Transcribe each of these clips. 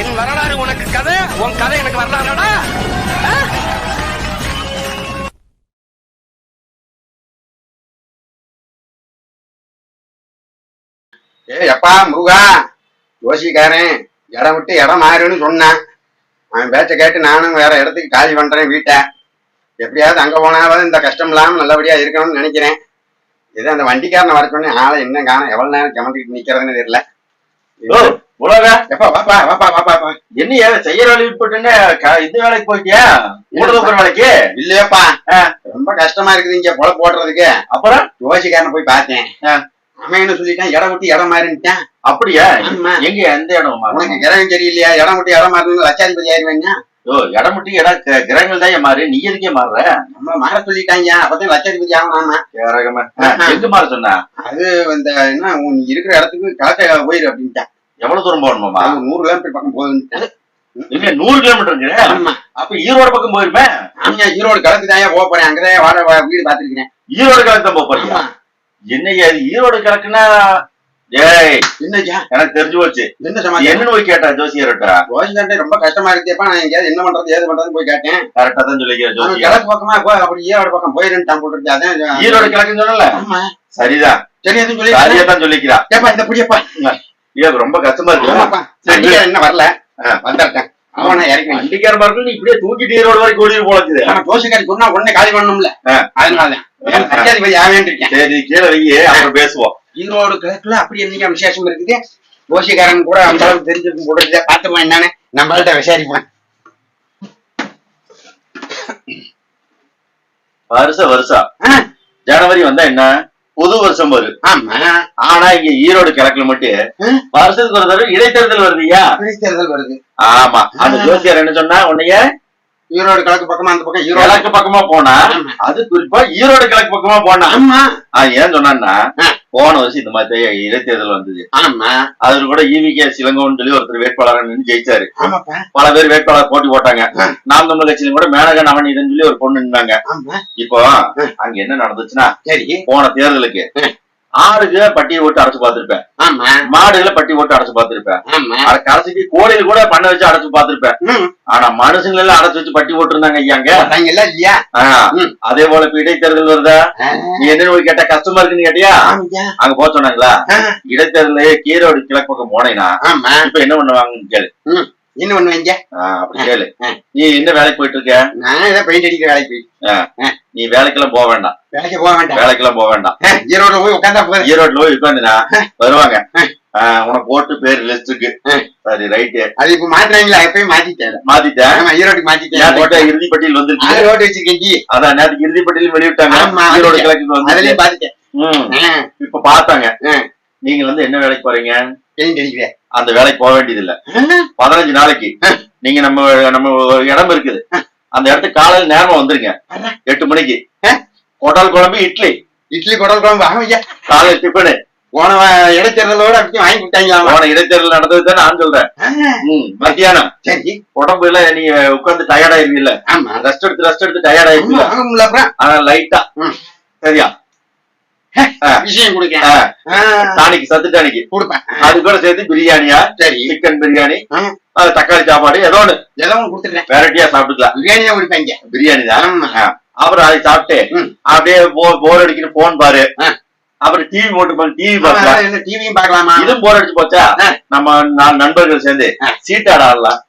என் வரலாறு உனக்கு கதை உன் கதை எனக்கு வரலாறுடா? ஏய் அப்பா முருகா யோசிக்காரன் இடம் விட்டு இடம் மாறுன்னு சொன்னான். அவன் பேச்ச கேட்டு நானும் வேற இடத்துக்கு காலி பண்றேன் வீட்டை. எப்படியாவது அங்க போனாலும் இந்த கஷ்டம் இல்லாம நல்லபடியா இருக்கணும்னு நினைக்கிறேன். இது அந்த வண்டிக்காரனை வர சொன்னேன். ஆளை இன்னும் காணும். எவ்வளவு நேரம் சமந்துக்கிட்டு நிக்கிறதுன்னு தெரியல. உலக. எப்பா வாப்பா வாப்பா வாப்பா வாப்பா. என்ன செய்யற வேலைக்கு போட்டுன்னு இந்த வேலைக்கு போயிட்டியா? ஊடகப்புற வேலைக்கு? இல்லையப்பா. ரொம்ப கஷ்டமா இருக்குது இங்க பொழப்பு போடுறதுக்கு. அப்புறம்? யோசிக்காரனை போய் பார்த்தேன். அவன் என்ன சொல்லிட்டான்? இடம் விட்டு இடம் மாறிட்டான். அப்படியா. எங்க எந்த இடம்? உனக்கு கிரகம் சரியில்லையா? இடம் விட்டு இடம் மாறணும் லட்சாதிபதி ஆயிருவேங்க ஓ இடம் மட்டும் இடம் கிரகங்கள் தான் மாறு. நீ எதுக்கே மாறுற? நம்மள மாற சொல்லிட்டாங்க. அப்பதான் லட்சாதிபதி ஆகணும். கிரகமா. எங்க மாற சொன்னா? அது இந்த என்ன உன் நீ இருக்கிற இடத்துக்கு கலக்க போயிரு அப்படின்ட்டான். எவ்வளவு தூரம் போகணுமாமா அது ஒரு நூறு கிலோமீட்டர் பக்கம் இல்ல நூறு கிலோமீட்டர் அப்ப ஈரோடு பக்கம் போயிருப்பேன் ஆமா ஈரோடு கலக்கு தான் போக போறேன். அங்கதான் வாட வீடு பாத்துருக்கேன் ஈரோடு கிழக்கு தான் போக போறியா? என்னய்யா இது? ஈரோடு கிழக்குன்னா ஏய் என்னஜா எனக்கு தெரிஞ்சு போச்சு. என்ன சமாச்சாரம்? என்னன்னு போய் கேட்டா ஜோசியர்கிட்ட யோசிக்காண்டே ரொம்ப கஷ்டமா இருக்குப்பா நான் எங்கேயாவது என்ன பண்றது ஏது பண்றதுன்னு போய் கேட்டேன். கரெக்டா தான் சொல்லிக்கிறேன் ஜோசியர். கிழக்கு பக்கமா போ அப்படி ஈரோடு பக்கம் போயிருன்ட்டான் போட்டுருக்கு அதான் ஈரோடு கிழக்குன்னு சொன்னல ஆமா. சரிதான். சரி எதுவும் சொல்லி சரியா தான் சொல்லிக்கிறா. ஏப்பா இந்த புடியப்பா. இது ரொம்ப கஷ்டமா இருக்கு. இன்னும் வரல. வந்துட்டேன். அவனை இறக்கி வைங்க. வண்டிக்கார மாதிரி நீ இப்படியே தூக்கிட்டு ஈரோடு வரைக்கும் ஓடி போலக்குது ஆனா ஜோசிக்காரி சொன்னா உடனே காலி பண்ணணும்ல. ஆ. அதனால லட்சாதிபதி ஆவேன் இருக்கேன்? சரி கீழே வையே அப்புறம் பேசுவோம். ஈரோடு கிழக்குல அப்படி என்னைக்கு விசேஷம் இருக்குது? ஜோசிக்காரன் கூட அந்த அளவுக்கு தெரிஞ்சிருக்கும் இருக்குது. பாத்துருவான் என்னன்னு. நம்மள்ட்ட விசாரிப்பேன். வருஷம் வருஷம். ஜனவரி வந்தா என்ன? புது வருஷம் வரும் ஆமா ஆனா இங்க ஈரோடு கிழக்குல மட்டும். வருஷத்துக்கு ஒரு தடவை இடைத்தேர்தல் வருதுயா தேர்தல் வருது ஆமா அந்த. ஜோசியர் என்ன சொன்னா உன்னைய ஈரோடு கிழக்கு பக்கமா அந்த பக்கம் ஈரோடு கிழக்கு பக்கமா போனா. அது குறிப்பா ஈரோடு கிழக்கு பக்கமா போனா ஆமா ஏன் சொன்னான்னா. போன வருஷம் இந்த மாதிரி இடைத்தேர்தல் வந்தது. ஆமா. அதுல கூட ஈவிகே சிலங்கோன்னு சொல்லி ஒருத்தர் வேட்பாளர் நின்று ஜெயிச்சாரு. பல பேர் வேட்பாளர் போட்டி போட்டாங்க. நாம் தமிழ் கட்சியிலும் கூட மேனகா நவநீதன் சொல்லி ஒரு பொண்ணு நின்னாங்க. ஆமா. இப்போ அங்க என்ன நடந்துச்சுன்னா சரி. போன தேர்தலுக்கு ஆ. ஆடுக்கு பட்டியை ஓட்டு அடைச்சு பார்த்திருப்பேன். மாடுகளை பட்டி ஓட்டு அடைச்சு பார்த்திருப்பேன். கடைசிக்கு கோழியில் கூட பண்ண வச்சு அடைச்சு பார்த்திருப்பேன். ஆனா மனுஷங்க எல்லாம் அடைச்சு வச்சு பட்டி ஓட்டு இருந்தாங்க ஐயாங்க இல்லையா. அதே போல இப்ப இடைத்தேர்தல் வருதா. நீ என்ன போய் கேட்டா கஷ்டமா இருக்குன்னு கேட்டியா. அங்க போக சொன்னாங்களா. இடைத்தேர்தலே கீரோடு கிழக்கு பக்கம் போனேன்னா இப்ப என்ன பண்ணுவாங்கன்னு கேளு. என்ன பண்ணுவீங்க அப்படி கேளு. நீ என்ன வேலைக்கு போயிட்டு இருக்க நான் ஏதோ பெயிண்ட் அடிக்கிற வேலைக்கு போய் நீ வேலைக்கெல்லாம் போக வேண்டாம். வேலைக்கு போக வேண்டாம். வேலைக்கெல்லாம் போக வேண்டாம். ஆ, ஈரோடு போய் உட்காந்தா போதும். ஈரோட்ல போய் உட்காந்துனா வருவாங்க. உனக்கு ஓட்டு பேர் லிஸ்டுக்கு. சரி ரைட்டு அது இப்ப மாத்துறாங்களா எப்பயும் மாத்திட்டேன். மாத்திட்டேன்? ஈரோட்டுக்கு மாத்திட்டேன். போட்ட இறுதி பட்டியல் வந்துருச்சு ஆறு ரோடு வச்சிருக்கேன் அதான் நேற்றுக்கு இறுதி பட்டியல் வெளியிட்டாங்க ஈரோடு கிழக்குக்கு வந்து. அதுலயும் பாத்துட்டேன் இப்ப பார்த்தாங்க. ஆ. நீங்க வந்து என்ன வேலைக்கு போறீங்க? அடிக்கிறேன் அந்த வேலைக்கு போக வேண்டியது இல்ல பதினஞ்சு நாளைக்கு. நீங்க நம்ம நம்ம இடம் இருக்குது. அந்த இடத்துக்கு காலையில நேரமா வந்துருங்க. எட்டு மணிக்கு. குடல் குழம்பு இட்லி. இட்லி குடல் குழம்பு ஆமாய்யா காலையில டிஃபனு போன இடைத்தேர்தலோட அப்படி வாங்கி கொடுத்தாங்க போன இடைத்தேர்தல் நடந்தது தான் நான் சொல்றேன். மத்தியானம். சரி. உடம்பு எல்லாம் நீங்க உட்கார்ந்து டயர்ட் ஆயிருவீல்ல. ஆமா. ரெஸ்ட் எடுத்து ரெஸ்ட் எடுத்து டயர்ட் ஆயிருவீல்ல. வாங்க முடியல அப்புறம்? ஆனா லைட்டா. சரியா? விஷயம் கொடுக்க டானிக்கு சத்து டானிக்கு கொடுப்பேன். அது கூட சேர்த்து பிரியாணியா சரி. சிக்கன் பிரியாணி தக்காளி சாப்பாடு ஏதோ ஒண்ணு. ஏதோ ஒன்று கொடுத்துட்டேன் வெரைட்டியா சாப்பிட்டுக்கலாம். பிரியாணி தான் கொடுப்பாங்க பிரியாணி தான். அப்புறம் அதை சாப்பிட்டு. அப்படியே போர் அடிக்கணும் போன் பாரு. அப்புறம் டிவி போட்டு டிவி பார்க்கலாம். டிவியும் பார்க்கலாமா? இதுவும் போர் அடிச்சு போச்சா. நம்ம நான் நண்பர்கள் சேர்ந்து. சீட்டாட ஆடலாம்.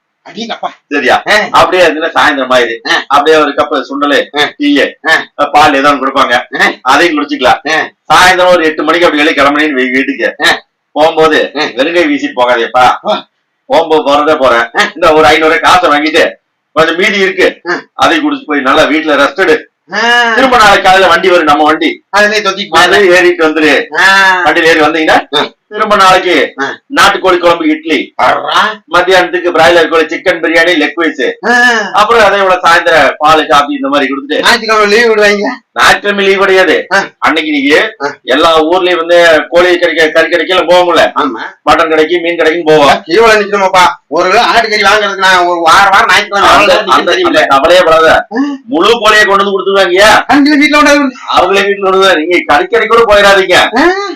சரியா. அப்படியே அதுல சாயந்தரம் ஆயிரு ஆ. அப்படியே ஒரு கப் சுண்டலு. டீயே. பால் ஏதோ கொடுப்பாங்க. அதையும் குடிச்சுக்கலாம். சாயந்தரம் ஒரு எட்டு மணிக்கு அப்படி வெளியே கிளம்புனேன்னு வீட்டுக்கு. போகும்போது. வெறுங்கை வீசிட்டு போகாதேப்பா. போகும்போது போறதே போறேன் இந்த ஒரு ஐநூறு காசை வாங்கிட்டு கொஞ்சம் மீதி இருக்கு. அதை குடிச்சு போய் நல்லா வீட்டுல ரெஸ்ட் எடு திரும்ப நாளைக்கு காலையில வண்டி வரும் நம்ம வண்டி அதுலயே தொத்திக்கு. ஏறிட்டு வந்துரு வண்டியில ஏறி வந்தீங்கன்னா. திரும்ப நாளைக்கு. நாட்டுக்கோழி குழம்பு இட்லி. மத்தியானத்துக்கு பிராய்லர் கோழி சிக்கன் பிரியாணி லெக் பீஸ் அப்புறம் அதே போல சாயந்தரம் பால் காபி இந்த மாதிரி கொடுத்துட்டு ஞாயிற்றுக்கிழமை லீவ் விடுவாங்க. ஞாயிற்றுக்கிழமை லீவ் கிடையாது. அன்னைக்கு நீங்க. எல்லா ஊர்லயும் வந்து கோழி கிடைக்க கறி கிடைக்கல போகும்ல ஆமா. மட்டன் கிடைக்கும் மீன் கிடைக்கும் போவோம் கீழே நிக்கணுமாப்பா. ஒரு ஆட்டுக்கறி வாங்குறதுக்கு நான் ஒரு வாரம் வாரம் ஞாயிற்றுக்கிழமை கவலையே படாத. முழு கோழியை கொண்டு வந்து கொடுத்துருவாங்க. அவங்களே வீட்டுல வருவாங்க நீங்க கறிக்கடை கூட போயிடாதீங்க.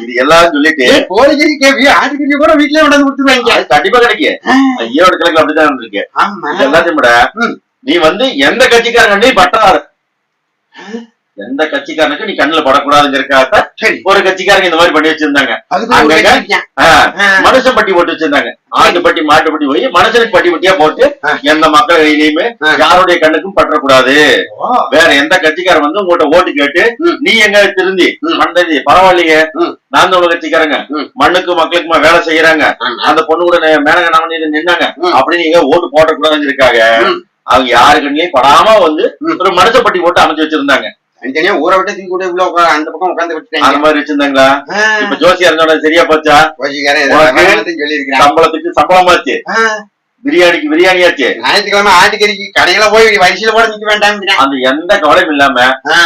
இது எல்லாம் சொல்லிட்டு கோழி கேவி ஆட்டுக்குட்டி கூட வீட்லயே கொண்டாந்து கொடுத்துருவாங்க. கண்டிப்பா கிடைக்கும். ஈரோடு கிழக்கு அப்படிதான் இருந்திருக்கு. ஆமா. எல்லாத்தையும் விட. நீ வந்து எந்த கட்சிக்காரங்க பற்றாரு எந்த கட்சிக்காரனுக்கு நீ கண்ணுல படக்கூடாதுங்கிறக்காக ஒரு கட்சிக்காரங்க இந்த மாதிரி பண்ணி வச்சிருந்தாங்க. மனுஷன் பட்டி போட்டு வச்சிருந்தாங்க ஆட்டு பட்டி மாட்டு பட்டி போய் மனுஷனுக்கு பட்டி பட்டியா போட்டு. எந்த மக்கள் கையிலயுமே. யாருடைய கண்ணுக்கும் பற்றக்கூடாது வேற எந்த கட்சிக்காரன் வந்து உங்கள்கிட்ட ஓட்டு கேட்டு. நீ எங்க திருந்தி. மண்டதி பரவாயில்லையே. நான் தான் கட்சிக்காரங்க. மண்ணுக்கு மக்களுக்குமா வேலை செய்யறாங்க. அந்த பொண்ணு கூட மேனக நாம நின்னாங்க. அப்படின்னு நீங்க ஓட்டு போடக்கூடாதுன்னு இருக்காங்க. அவங்க யாரு கண்ணிலையும் படாம வந்து. ஒரு மனுஷ பட்டி போட்டு அமைச்சு வச்சிருந்தாங்க தனித்தனியா ஊரை விட்டு தூக்கி கூட உள்ள உட்கார அந்த பக்கம் உட்காந்து அந்த விட்டுட்டாங்க மாதிரி வச்சிருந்தாங்களா? இப்ப ஜோசியா இருந்தோட சரியா போச்சா? சம்பளத்துக்கு சம்பளமாச்சு. பிரியாணிக்கு பிரியாணி ஆச்சு ஞாயிற்றுக்கிழமை ஆட்டுக்கறிக்கு கடையில போய் வரிசையில கூட நிக்க வேண்டாம் அந்த எந்த கவலையும் இல்லாம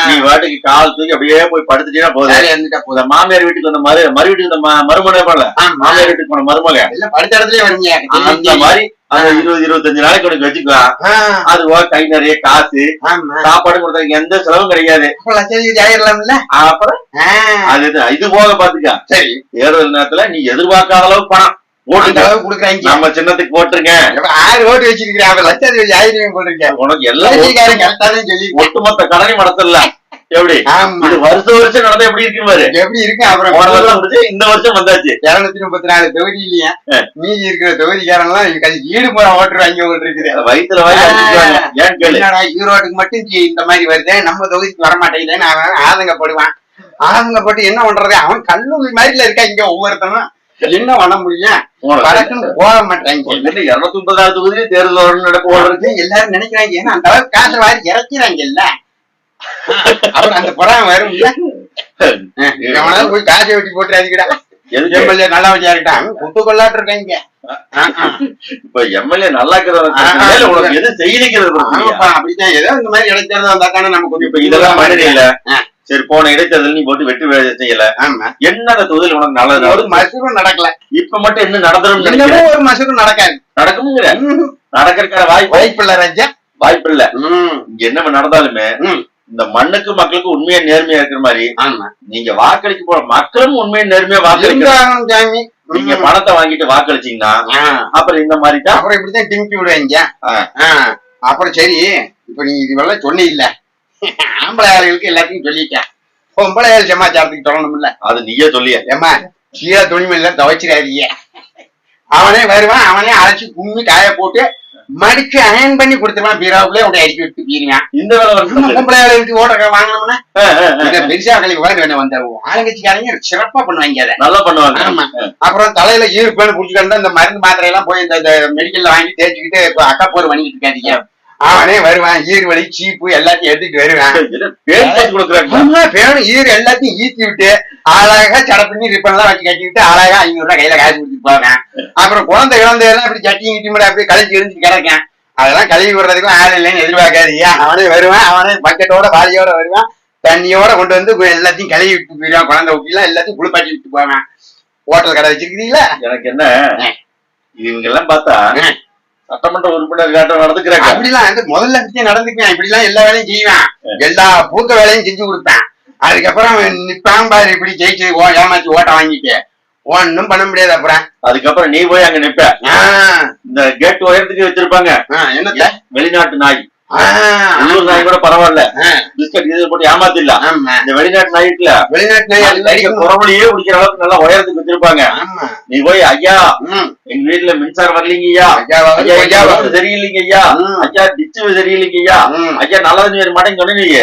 நீ வாட்டுக்கு கால் தூக்கி அப்படியே போய் படுத்துட்டீங்கன்னா போதும். மாமியார் வீட்டுக்கு வந்த மறு மறு வீட்டுக்கு வந்த மருமகனே மாமியார் வீட்டுக்கு போன மருமக எல்லாம் படுத்த இடத்துலயே வருவீங்க அந்த மாதிரி அந்த இருபது இருபத்தஞ்சு நாளைக்கு உனக்கு வச்சுக்கலாம். அது போக கை நிறைய காசு சாப்பாடு கொடுத்தா எந்த செலவும் கிடையாது. லட்சம் ஆயிரலாம்ல அப்புறம் அது இது- போக பாத்துக்க. சரி. தேர்தல் நேரத்துல நீ எதிர்பார்க்காத அளவுக்கு பணம் ஓட்டுங்க அளவுக்கு கொடுக்குறாங்க? நம்ம சின்னத்துக்கு போட்டுருங்க ஆறு ஓட்டு வச்சிருக்கிறேன். லட்சாதிபதி ஆயிரம் போட்டிருக்கேன் உனக்கு கட்சிக்காரன் கரெக்டா சொல்லி ஒட்டுமொத்த கடனையும் நடத்தல எப்படி? இது வருஷம் வருஷம் நடந்தா எப்படி இருக்கு பாரு? எப்படி இருக்கு? அப்புறம் போன வருஷம் இந்த வருஷம் வந்தாச்சு. இருநூத்தி முப்பத்தி நாலு தொகுதியிலயா மீதி இருக்கிற தொகுதிக்காரன் எல்லாம் ஈடு முறை ஓட்டுறாங்க ஓட்டு இருக்குது. வயிற்றுல வாங்கி ஈரோட்டுக்கு மட்டும் இந்த மாதிரி வருது? நம்ம தொகுதிக்கு வர மாட்டேங்குதுன்னு அவன் ஆதங்கப்படுவான் ஆதங்கப்பட்டு என்ன பண்றது? அவன் கல்லூரி மாதிரில இருக்கா இங்க ஒவ்வொருத்தனும். என்ன பண்ண முடியும்? போக மாட்டாங்க இருநூத்தி முப்பதாவது தொகுதியிலே தேர்தல் நடப்பு எல்லாரும் நினைக்கிறாங்க. ஏன்னா அந்த அளவுக்கு காசை வாரி இறக்கிறாங்க இல்ல அப்புறம் அந்த புறம் வரும். எவனாலும் போய் காசை வெட்டி போட்டு அதுக்கிடா எதுக்கு? எம்எல்ஏ நல்லா வச்சா இருக்கான் குத்து கொள்ளாட்டு இருக்காங்க இப்ப எம்எல்ஏ நல்லா உனக்கு எது செய்திக்கிறது ஆமாப்பா அப்படித்தான். ஏதோ இந்த மாதிரி இடைத்தேர்தல் வந்தாக்கான நம்ம இப்ப இதெல்லாம் மனித இல்ல. சரி போன இடைத்தேர்தல் நீ போட்டு வெற்றி செய்யல. என்ன அந்த தொகுதியில் உனக்கு நல்லது? ஒரு மசூரும் நடக்கல. இப்ப மட்டும் என்ன இன்னமும் ஒரு மசூரும் நடக்காது. நடக்கும்ங்கிற ம். நடக்கிறக்கான வாய்ப்பு? வாய்ப்பில்ல ராஜா. வாய்ப்பு இல்ல. என்ன நடந்தாலுமே. இந்த மண்ணுக்கு மக்களுக்கு உண்மையா நேர்மையா இருக்கிற மாதிரி நீங்க வாக்களிக்க போற மக்களும் உண்மையா நேர்மையா வாக்களிக்க இருந்தாலும் சாமி. நீங்க. பணத்தை வாங்கிட்டு வாக்களிச்சீங்கன்னா. அப்புறம் இந்த மாதிரி தான் அப்புறம் இப்படித்தான் டிமிக்கி விடுவாங்க. அப்புறம் சரி இப்ப நீ இதுவெல்லாம் சொன்ன இல்ல ஆம்பளை ஆளுகளுக்கு எல்லாத்தையும் சொல்லிட்டேன். பொம்பளை ஆள் சமாச்சாரத்துக்கு சொல்லணும்ல. அது நீயே சொல்லிய. ஏமா சீரா துணிமணில துவைச்சிடாதீங்க. அவனே வருவான் அவனே அழைச்சி கும்மி காய போட்டு மடிச்சு அயன் பண்ணி கொடுத்துருவான் பீராவுக்குள்ளே உடைய அடிச்சு விட்டு இந்த வேலை பொம்பளை ஆளுகளுக்கு ஓட்ட வாங்கணும்னா இந்த பெருசா கழிவு வேறு வேணும் வந்துருவோம் ஆளுங்கட்சிக்காரங்க சிறப்பா பண்ணுவாங்க அதை. நல்லா பண்ணுவாங்க. ஆமா. அப்புறம் தலையில ஈர்ப்பேன்னு புடிச்சுக்கிட்டு இந்த மருந்து மாத்திரை எல்லாம் போய் இந்த மெடிக்கல்ல வாங்கி தேய்ச்சிக்கிட்டு அக்கா போர் பண்ணிக்கிட்டு இருக்காதீங்க. அவனே வருவான் ஈர் வலி சீப்பு எல்லாத்தையும் எடுத்துட்டு வருவான். பேணும் ஈர் எல்லாத்தையும் ஈத்தி விட்டு அழகா சடப்பண்ணி ரிப்பன் எல்லாம் வச்சு கட்டிக்கிட்டு அழகா ஐநூறு ரூபாய் கையில காசு கொடுத்துட்டு போவேன். அப்புறம் குழந்தை குழந்தை எல்லாம் இப்படி சட்டி கிட்டி முடி அப்படியே கழிச்சு எரிஞ்சு கிடக்கேன். அதெல்லாம் கழுவி விடுறதுக்கும் ஆள் இல்லைன்னு எதிர்பார்க்காதீங்க. அவனே வருவான் அவனே பக்கெட்டோட வாளியோட வருவான். தண்ணியோட கொண்டு வந்து எல்லாத்தையும் கழுவி விட்டு போயிடுவான். குழந்தை ஊட்டிலாம் எல்லாத்தையும் குளிப்பாட்டி விட்டு போவேன். ஹோட்டல் கடை வச்சிருக்கீங்களா? எனக்கு என்ன. இவங்க எல்லாம் பார்த்தா. சட்டமன்ற உறுப்பினர் காட்டம் நடந்துக்கிறாங்க. அப்படிலாம் வந்து முதல்ல நடந்துக்குவேன். இப்படிலாம் எல்லா வேலையும் செய்வேன். எல்லா பூக்க வேலையும் செஞ்சு கொடுப்பேன். அதுக்கப்புறம் நிப்பான் பாரு இப்படி ஜெயிச்சு ஓ ஏமாத்தி ஓட்ட வாங்கிட்டு. ஒன்னும் பண்ண முடியாது அப்புறம். அதுக்கப்புறம் நீ போய் அங்க நிப்ப. இந்த கேட் உயரத்துக்கு வச்சிருப்பாங்க. என்னத்த? வெளிநாட்டு நாய். உள்ளூர் நாய் கூட பரவாயில்ல. பிஸ்கட் இது போட்டு ஏமாத்திடலாம். ஆமா. இந்த வெளிநாட்டு நாய் இருக்குல்ல வெளிநாட்டு நாய் கடிக்கும். குறவழியே குடிக்கிற அளவுக்கு நல்லா உயரத்துக்கு வச்சிருப்பாங்க. நீ போய் ஐயா. எங்க வீட்டுல மின்சாரம் வரலீங்க ஐயா ஐயா சரியில்லைங்க ஐயா. ஐயா டிச்சு சரியில்லைங்க ஐயா ஐயா நல்லது வேற மாட்டேன்னு சொன்னீங்க.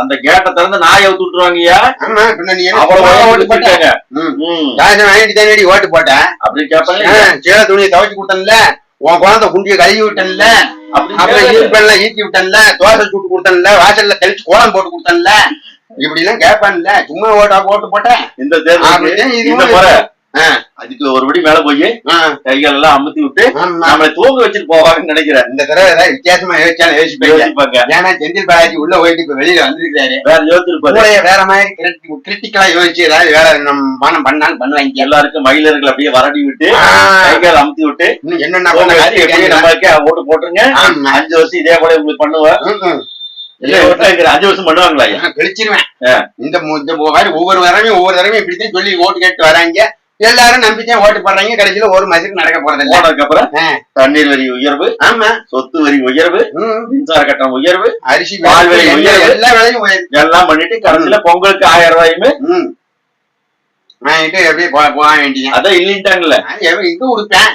அந்த கேட்டை திறந்து நாயை அவுத்து விட்டுருவாங்க ஐயா ஆமா பின்ன நீ என்ன அவ்வளவு ஓட்டு போட்ட வச்சிருக்காங்க. ம். ம். காசை வாங்கிட்டு தானடி ஓட்டு போட்டேன். அப்படி கேட்பாங்க சேல துணியை துவைச்சு கொடுத்தேன்ல. உன் குழந்தை குண்டியை கழுவி விட்டேன்ல அப்புறம். ஈர்ப்பெல்லாம் ஈட்டி விட்டேன்ல தோசை சுட்டு கொடுத்தேன்ல வாசல்ல தெளிச்சு கோலம் போட்டு கொடுத்தேன்ல. இப்படி எல்லாம் கேட்பான்ல சும்மா ஓட்டா போட்டு போட்டேன். இந்த அதுக்கு ஒரு படி மேல போய் கைகள் எல்லாம் அமுத்தி விட்டு. நம்மளை தூங்க வச்சுட்டு போவாங்கன்னு நினைக்கிறேன். இந்த தடவை ஏதாவது வித்தியாசமா யோசிச்சாலும் யோசிப்பீங்க. ஏன்னா செந்தில் பாலாஜி உள்ள போயிட்டு இப்ப வெளியில வந்திருக்காரு வேற யோசிச்சிருப்பாரு. வேற மாதிரி கிரிட்டிக்கலா யோசிச்சு ஏதாவது வேற நம்ம பானம் பண்ணாலும் பண்ணுவாங்க. எல்லாருக்கும் மயிலர்கள் அப்படியே வரடி விட்டு கைகள் அமுத்தி விட்டு இன்னும் என்னென்ன. நம்மளுக்கு ஓட்டு போட்டுருங்க. அஞ்சு வருஷம் இதே போல உங்களுக்கு பண்ணுவேன். அஞ்சு வருஷம் பண்ணுவாங்களா கழிச்சிருவேன். இந்த ஒவ்வொரு தடவையும் ஒவ்வொரு தடவையும் இப்படித்தான் சொல்லி ஓட்டு கேட்டு வராங்க. எல்லாரும் நம்பிக்கையா ஓட்டு போடுறாங்க. கடைசியில ஒரு மாதிரி நடக்க போறதில்ல. போனதுக்கு அப்புறம். தண்ணீர் வரி உயர்வு ஆமா. சொத்து வரி உயர்வு. மின்சார கட்டணம் உயர்வு அரிசி பால் விலை உயர்வு. எல்லா விலையும் உயர்வு எல்லாம் பண்ணிட்டு கடைசியில பொங்கலுக்கு ஆயிரம் ரூபாயுமே. வாங்கிட்டு எப்படியே போக வேண்டியது. அதான் இல்லைன்ட்டாங்கல்ல. இங்க கொடுப்பேன்.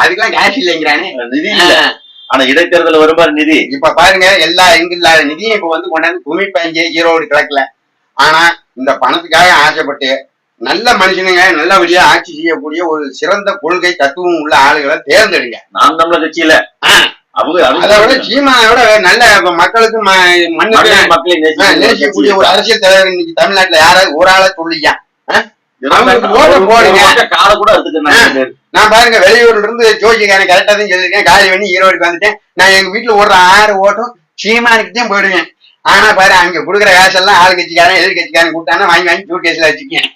அதுக்கெல்லாம் கேஷ் இல்லைங்கிறானே. நிதி இல்ல. ஆனா இடைத்தேர்தல் வருமாறு நிதி. இப்ப பாருங்க எல்லா எங்க இல்லாத நிதியும் இப்ப வந்து கொண்டாந்து குமி பஞ்சு ஈரோடு கிழக்குல. ஆனா இந்த பணத்துக்காக ஆசைப்பட்டு நல்ல மனுஷனுங்க நல்லபடியா ஆட்சி செய்யக்கூடிய ஒரு சிறந்த கொள்கை தத்துவம் உள்ள ஆளுகளை தேர்ந்தெடுங்க. நாம் தமிழர் கட்சியில. அதை விட சீமானை விட நல்ல மக்களுக்கு மக்களை- நேசிக்கக்கூடிய ஒரு அரசியல் தலைவர் இன்னைக்கு தமிழ்நாட்டுல யாராவது ஒரு ஆளை சொல்லியா நான் பாருங்க வெளியூர்ல இருந்து ஜோதிகாரன் கரெக்டா தான் சொல்லியிருக்கேன். காலி பண்ணி ஈரோடுக்கு வந்துட்டேன். நான் எங்க வீட்டுல ஓடுற ஆறு ஓட்டும் சீமானுக்கு தான் போயிடுவேன். ஆனா பாரு அங்க குடுக்குற காசெல்லாம் ஆள் கட்சிக்காரன் எதிர் கட்சிக்காரன் கூட்டானா வாங்கி வாங்கி சூட் கேஸ்ல வச்சுக்கேன்.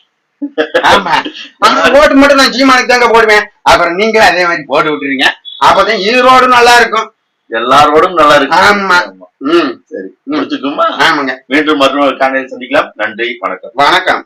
ஆமா. ஆனா ஓட்டு மட்டும் நான் சீமானுக்கு தாங்க போடுவேன். அப்புறம் நீங்களும் அதே மாதிரி போட்டு விட்டுருங்க அப்பதான் ஈரோடு நல்லா இருக்கும். எல்லாரோடும் நல்லா இருக்கு ஆமா. ம். சரி. முடிச்சுக்குமா ஆமாங்க. மீண்டும் மற்றொரு காலையில் சந்திக்கலாம். நன்றி. வணக்கம். வணக்கம்.